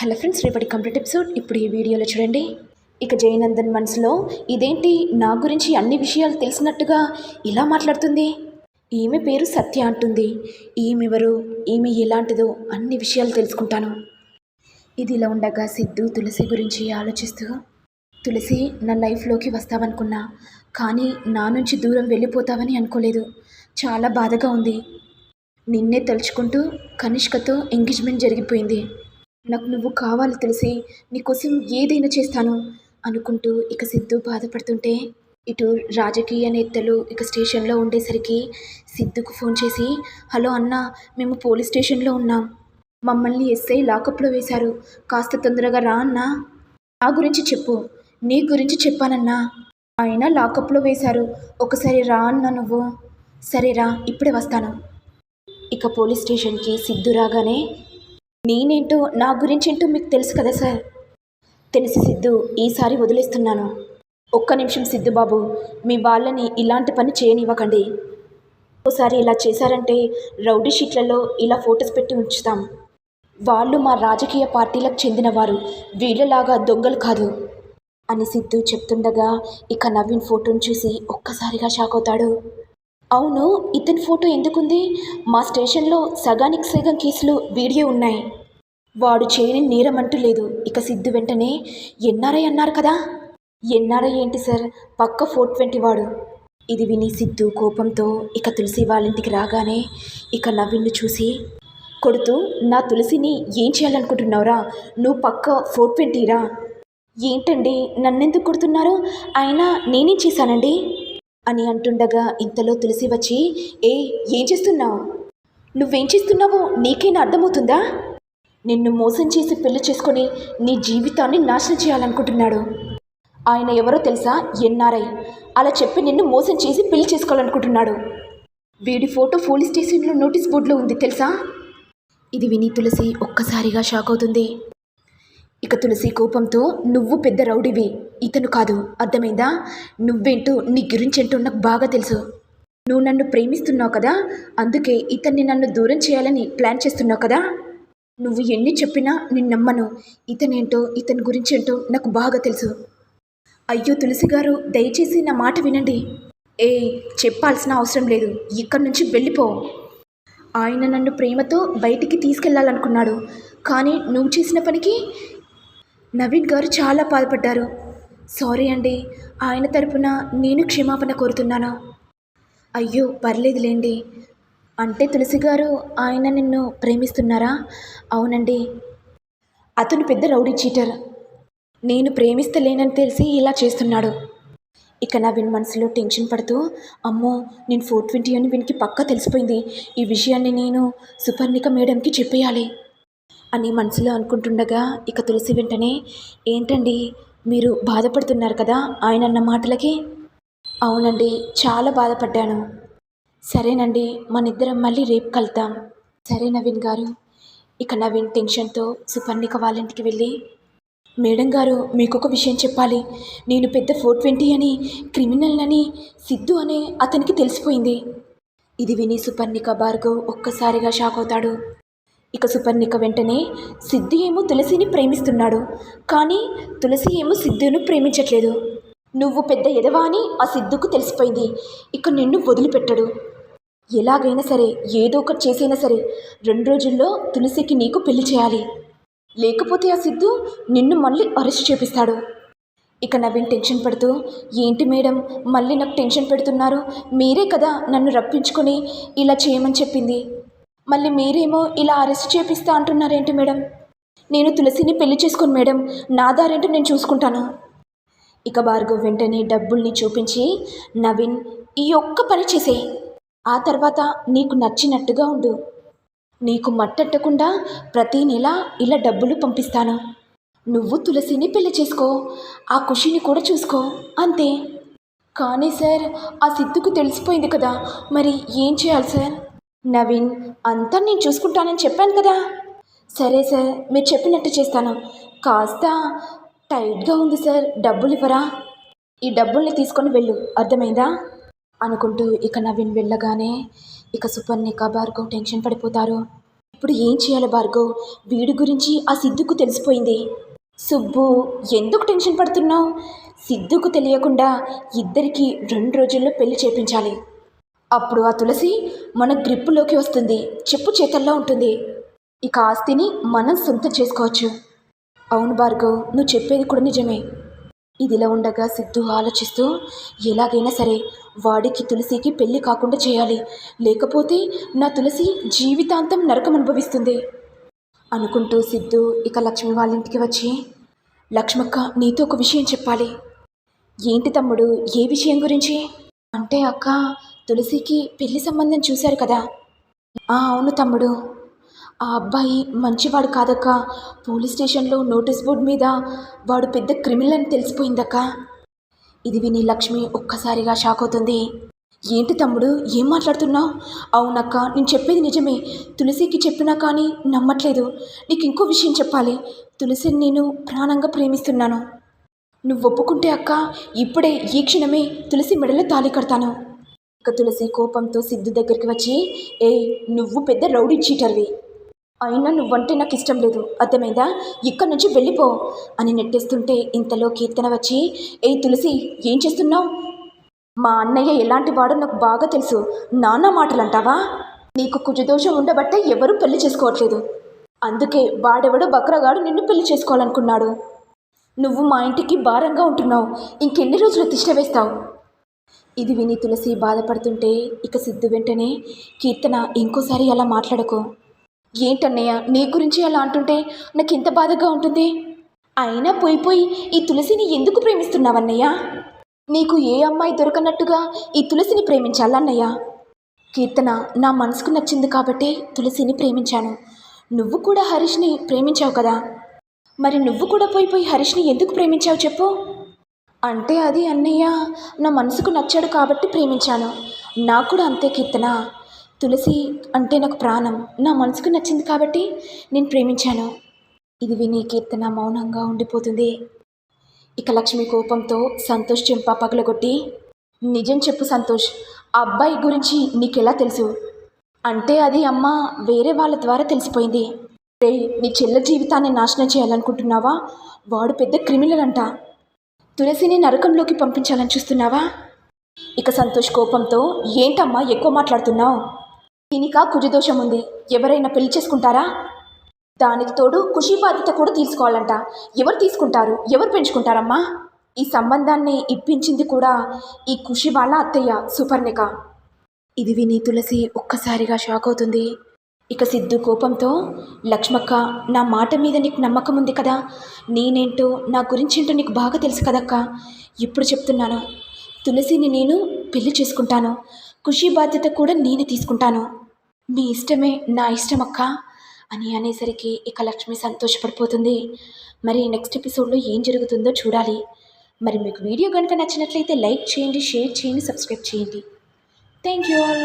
Hello friends రేపటి complete episode. ఇప్పుడు ఈ వీడియోలో చూడండి. ఇక జయనందన్ మనసులో ఇదేంటి? నా గురించి అన్ని విషయాలు తెలిసినట్టుగా ఇలా మాట్లాడుతుంది. ఈమె పేరు సత్య అంటుంది. ఈమెవరు ఈమె ఎలాంటిదో అన్ని విషయాలు తెలుసుకుంటాను. ఇది ఇలా ఉండగా సిద్ధు తులసి గురించి ఆలోచిస్తూ తులసి నా లైఫ్లోకి వస్తావనుకున్నా కానీ నా నుంచి దూరం వెళ్ళిపోతావని అనుకోలేదు. చాలా బాధగా ఉంది. నిన్నే తలుచుకుంటూ కనిష్కతో ఎంగేజ్మెంట్ జరిగిపోయింది. నాకు నువ్వు కావాలి తెలిసి నీకోసం ఏదైనా చేస్తాను అనుకుంటూ ఇక సిద్ధు బాధపడుతుంటే ఇటు రాజకీయ నేతలు ఇక స్టేషన్లో ఉండేసరికి సిద్ధుకు ఫోన్ చేసి హలో అన్న మేము పోలీస్ స్టేషన్లో ఉన్నాం. మమ్మల్ని ఎస్ఐ లాకప్లో వేశారు. కాస్త తొందరగా రా అన్నా. నా గురించి చెప్పు. నీ గురించి చెప్పానన్నా. ఆయన లాకప్లో వేశారు. ఒకసారి రా అన్నా నువ్వు. సరేరా ఇప్పుడే వస్తాను. ఇక పోలీస్ స్టేషన్కి సిద్ధు రాగానే నేనేంటో నా గురించేంటో మీకు తెలుసు కదా సార్? తెలిసి సిద్ధు ఈసారి వదిలేస్తున్నాను. ఒక్క నిమిషం సిద్ధు బాబు మీ వాళ్ళని ఇలాంటి పని చేయనివ్వకండి. ఒకసారి ఇలా చేశారంటే రౌడీ షీట్లలో ఇలా ఫొటోస్ పెట్టి ఉంచుతాం. వాళ్ళు మా రాజకీయ పార్టీలకు చెందినవారు వీళ్ళలాగా దొంగలు కాదు. అని సిద్ధు చెప్తుండగా ఇక నవీన్ ఫోటోను చూసి ఒక్కసారిగా షాక్ అవుతాడు. అవును ఇతని ఫోటో ఎందుకుంది? మా స్టేషన్లో సగానికి సగం కేసులు వీడియో ఉన్నాయి. వాడు చేయని నేరం అంటూ లేదు. ఇక సిద్ధు వెంటనే ఎన్ఆర్ఐ అన్నారు కదా? ఎన్ఆర్ఐ ఏంటి సార్? పక్క ఫోర్ ట్వంటీ వాడు. ఇది విని సిద్ధు కోపంతో ఇక తులసి వాళ్ళింటికి రాగానే ఇక నవీన్ను చూసి కొడుతూ నా తులసిని ఏం చేయాలనుకుంటున్నావురా? నువ్వు పక్క ఫోర్ ట్వంటీరా ఏంటండి? నన్నెందుకు కొడుతున్నారు? అయినా నేనేం చేశానండి? అని అంటుండగా ఇంతలో తులసి వచ్చి ఏ ఏం చేస్తున్నావు? నువ్వేం చేస్తున్నావో నీకేనా అర్థమవుతుందా? నిన్ను మోసం చేసి పెళ్ళి చేసుకొని నీ జీవితాన్ని నాశనం చేయాలనుకుంటున్నాడు. ఆయన ఎవరో తెలుసా? ఎన్ఆర్ఐ అలా చెప్పి నిన్ను మోసం చేసి పెళ్ళి చేసుకోవాలనుకుంటున్నాడు. వీడి ఫోటో పోలీస్ స్టేషన్లో నోటీస్ బోర్డులో ఉంది తెలుసా? ఇది విని తులసి ఒక్కసారిగా షాక్ అవుతుంది. ఇక తులసి కోపంతో నువ్వు పెద్ద రౌడీవి. ఇతను కాదు. అర్థమైందా? నువ్వేంటో నీ గురించేంటో నాకు బాగా తెలుసు. నువ్వు నన్ను ప్రేమిస్తున్నావు కదా? అందుకే ఇతన్ని నన్ను దూరం చేయాలని ప్లాన్ చేస్తున్నావు కదా? నువ్వు ఎన్ని చెప్పినా నేను నమ్మను. ఇతనేంటో ఇతని గురించేంటో నాకు బాగా తెలుసు. అయ్యో తులసి గారు దయచేసి నా మాట వినండి. ఏ చెప్పాల్సిన అవసరం లేదు. ఇక్కడి నుంచి వెళ్ళిపో. ఆయన నన్ను ప్రేమతో బయటికి తీసుకెళ్ళాలనుకున్నాడు. కానీ నువ్వు చేసిన పనికి నవీన్ గారు చాలా బాధపడ్డారు సారీ అండి. ఆయన తరపున నేను క్షమాపణ కోరుతున్నాను? అయ్యో పర్లేదులేండి. అంటే తులసి గారు ఆయన నిన్ను ప్రేమిస్తున్నారా? అవునండి. అతను పెద్ద రౌడీ చీటర్. నేను ప్రేమిస్తలేనని తెలిసి ఇలా చేస్తున్నాడు. ఇక విన్ మనసులో టెన్షన్ పడుతూ అమ్మో నేను ఫోర్ ట్వంటీ అని వీనికి పక్కా తెలిసిపోయింది. ఈ విషయాన్ని నేను సుపర్ణిక మేడంకి చెప్పేయాలి. అని మనసులో అనుకుంటుండగా ఇక తులసి వెంటనే ఏంటండి? మీరు బాధపడుతున్నారు కదా ఆయన అన్న మాటలకి? అవునండి చాలా బాధపడ్డాను. సరేనండి మనిద్దరం మళ్ళీ రేపు కలుద్దాం. సరే నవీన్ గారు. ఇక నవీన్ టెన్షన్తో సుపర్ణిక వాళ్ళ ఇంటికి వెళ్ళి మేడం గారు మీకు ఒక విషయం చెప్పాలి. నేను పెద్ద ఫోర్ ట్వంటీ అని క్రిమినల్ అని సిద్ధు అనే అతనికి తెలిసిపోయింది. ఇది విని సుపర్ణిక భార్గవ్ ఒక్కసారిగా షాక్ అవుతాడు. ఇక సుపర్ణిక వెంటనే సిద్ధు ఏమో తులసిని ప్రేమిస్తున్నాడు కానీ తులసి ఏమో సిద్ధును ప్రేమించట్లేదు. నువ్వు పెద్ద ఎదవా అని ఆ సిద్ధుకు తెలిసిపోయింది. ఇక నిన్ను వదిలిపెట్టడు. ఎలాగైనా సరే ఏదో ఒకటి చేసైనా సరే రెండు రోజుల్లో తులసికి నీకు పెళ్ళి చేయాలి. లేకపోతే ఆ సిద్ధు నిన్ను మళ్ళీ అరెస్ట్ చేపిస్తాడు. ఇక నవీన్ టెన్షన్ పడుతూ ఏంటి మేడం మళ్ళీ నాకు టెన్షన్ పెడుతున్నారు మీరే కదా నన్ను రప్పించుకొని ఇలా చేయమని చెప్పింది. మళ్ళీ మీరేమో ఇలా అరెస్ట్ చేపిస్తా అంటున్నారేంటి మేడం? నేను తులసిని పెళ్ళి చేసుకోను మేడం. నా దారేంటో నేను చూసుకుంటాను. ఇక భార్గవ్ వెంటనే డబ్బుల్ని చూపించి నవీన్ ఈ ఒక్క పని చేసే ఆ తర్వాత నీకు నచ్చినట్టుగా ఉండు. నీకు మట్టట్టకుండా ప్రతీ నెల ఇలా డబ్బులు పంపిస్తాను. నువ్వు తులసిని పెళ్ళి చేసుకో. ఆ ఖుషిని కూడా చూసుకో. అంతే. కానీ సార్ ఆ సిద్ధుకు తెలిసిపోయింది కదా. మరి ఏం చేయాలి సార్? నవీన్ అంతా నేను చూసుకుంటానని చెప్పాను కదా. సరే సార్ మీరు చెప్పినట్టు చేస్తాను. కాస్త టైట్గా ఉంది సార్ డబ్బులు ఇవ్వరా? ఈ డబ్బుల్ని తీసుకొని వెళ్ళు అర్థమైందా? అనుకుంటూ ఇక నవీన్ వెళ్ళగానే ఇక సుపర్ణిక భార్గవ్ టెన్షన్ పడిపోతారు. ఇప్పుడు ఏం చేయాలి భార్గవ్? వీడి గురించి ఆ సిద్ధుకు తెలిసిపోయింది. సుబ్బు ఎందుకు టెన్షన్ పడుతున్నావు? సిద్ధుకు తెలియకుండా ఇద్దరికి రెండు రోజుల్లో పెళ్ళి చేపించాలి. అప్పుడు ఆ తులసి మన గ్రిప్పులోకి వస్తుంది. చెప్పు చేతల్లో ఉంటుంది. ఇక ఆస్తిని మనం సొంతం చేసుకోవచ్చు. అవును భార్గవ్ నువ్వు చెప్పేది కూడా నిజమే. ఇదిలా ఉండగా సిద్ధు ఆలోచిస్తూ ఎలాగైనా సరే వాడికి తులసికి పెళ్ళి కాకుండా చేయాలి. లేకపోతే నా తులసి జీవితాంతం నరకం అనుభవిస్తుంది. అనుకుంటూ సిద్ధు ఇక లక్ష్మి వాళ్ళ ఇంటికి వచ్చి లక్ష్మక్క నీతో ఒక విషయం చెప్పాలి. ఏంటి తమ్ముడు ఏ విషయం గురించి? అంటే అక్క తులసికి పెళ్ళి సంబంధం చూశారు కదా? ఆ అవును తమ్ముడు. ఆ అబ్బాయి మంచివాడు కాదక్క. పోలీస్ స్టేషన్లో నోటీస్ బోర్డు మీద వాడు పెద్ద క్రిమినల్ అని తెలిసిపోయిందక్క. ఇది విని లక్ష్మి ఒక్కసారిగా షాక్ అవుతుంది. ఏంటి తమ్ముడు? ఏం మాట్లాడుతున్నావు? అవునక్క నేను చెప్పేది నిజమే. తులసికి చెప్పినా కానీ నమ్మట్లేదు. నీకు ఇంకో విషయం చెప్పాలి. తులసిని నేను ప్రాణంగా ప్రేమిస్తున్నాను. నువ్వు ఒప్పుకుంటే అక్క ఇప్పుడే ఈ క్షణమే తులసి మెడలో తాళి కడతాను. ఇక తులసి కోపంతో సిద్ధు దగ్గరికి వచ్చి ఏ నువ్వు పెద్ద రౌడీ చీటర్వి. అయినా నువ్వంటే నాకు ఇష్టం లేదు. అర్థమైందా? ఇక్కడి నుంచి వెళ్ళిపో అని నెట్టేస్తుంటే ఇంతలో కీర్తన వచ్చి ఏ తులసి ఏం చేస్తున్నావు? మా అన్నయ్య ఎలాంటి వాడో నాకు బాగా తెలుసు. నాన్న మాటలు అంటావా నీకు కుజదోషం ఉండబట్టే ఎవరూ పెళ్ళి చేసుకోవట్లేదు. అందుకే వాడెవడో బక్రగాడు నిన్ను పెళ్ళి చేసుకోవాలనుకున్నాడు. నువ్వు మా ఇంటికి భారంగా ఉంటున్నావు. ఇంకెన్ని రోజులు తిష్ట వేస్తావు? ఇది విని తులసి బాధపడుతుంటే ఇక సిద్ధు వెంటనే కీర్తన ఇంకోసారి అలా మాట్లాడకు. ఏంటన్నయ్య నీ గురించి అలా అంటుంటే నాకు ఎంత బాధగా ఉంటుంది? అయినా పోయి పోయి ఈ తులసిని ఎందుకు ప్రేమిస్తున్నావన్నయ్య? నీకు ఏ అమ్మాయి దొరకనట్టుగా ఈ తులసిని ప్రేమించాలన్నయ్య కీర్తన నా మనసుకు నచ్చింది కాబట్టి తులసిని ప్రేమించాను. నువ్వు కూడా హరీష్ని ప్రేమించావు కదా? మరి నువ్వు కూడా పోయి పోయి హరీష్ని ఎందుకు ప్రేమించావు చెప్పు. అంటే అది అన్నయ్య నా మనసుకు నచ్చాడు కాబట్టి ప్రేమించాను. నాకు కూడా అంతే కీర్తన. తులసి అంటే నాకు ప్రాణం. నా మనసుకు నచ్చింది కాబట్టి నేను ప్రేమించాను. ఇది విని కీర్తన మౌనంగా ఉండిపోతుంది. ఇక లక్ష్మి కోపంతో సంతోష్ చెంప పగలగొట్టి నిజం చెప్పు సంతోష్ ఆ అబ్బాయి గురించి నీకెలా తెలుసు? అంటే అది అమ్మ వేరే వాళ్ళ ద్వారా తెలిసిపోయింది. రే నీ చెల్ల జీవితాన్ని నాశనం చేయాలనుకుంటున్నావా? వాడు పెద్ద క్రిమినల్ అంట తులసిని నరకంలోకి పంపించాలని చూస్తున్నావా? ఇక సంతోష్ కోపంతో ఏంటమ్మా ఎక్కువ మాట్లాడుతున్నావు? దీనికా కుజదోషం ఉంది. ఎవరైనా పెళ్ళి చేసుకుంటారా? దానికి తోడు ఖుషి బాధ్యత కూడా తీసుకోవాలంట. ఎవరు తీసుకుంటారు? ఎవరు పెంచుకుంటారమ్మా? ఈ సంబంధాన్ని ఇప్పించింది కూడా ఈ ఖుషి వాళ్ళ అత్తయ్య సుపర్ణిక. ఇది విని తులసి ఒక్కసారిగా షాక్ అవుతుంది. ఇక సిద్ధు కోపంతో లక్ష్మక్క నా మాట మీద నీకు నమ్మకం ఉంది కదా? నేనేంటో నా గురించేంటో నీకు బాగా తెలుసు కదక్క? ఇప్పుడు చెప్తున్నాను. తులసిని నేను పెళ్ళి చేసుకుంటాను. ఖుషి బాధ్యత కూడా నేను తీసుకుంటాను. మీ ఇష్టమే నా ఇష్టం అక్క అని అనేసరికి ఇక లక్ష్మి సంతోషపడిపోతుంది. మరి నెక్స్ట్ ఎపిసోడ్లో ఏం జరుగుతుందో చూడాలి. మరి మీకు వీడియో కనుక నచ్చినట్లయితే లైక్ చేయండి షేర్ చేయండి సబ్స్క్రైబ్ చేయండి. Thank you all.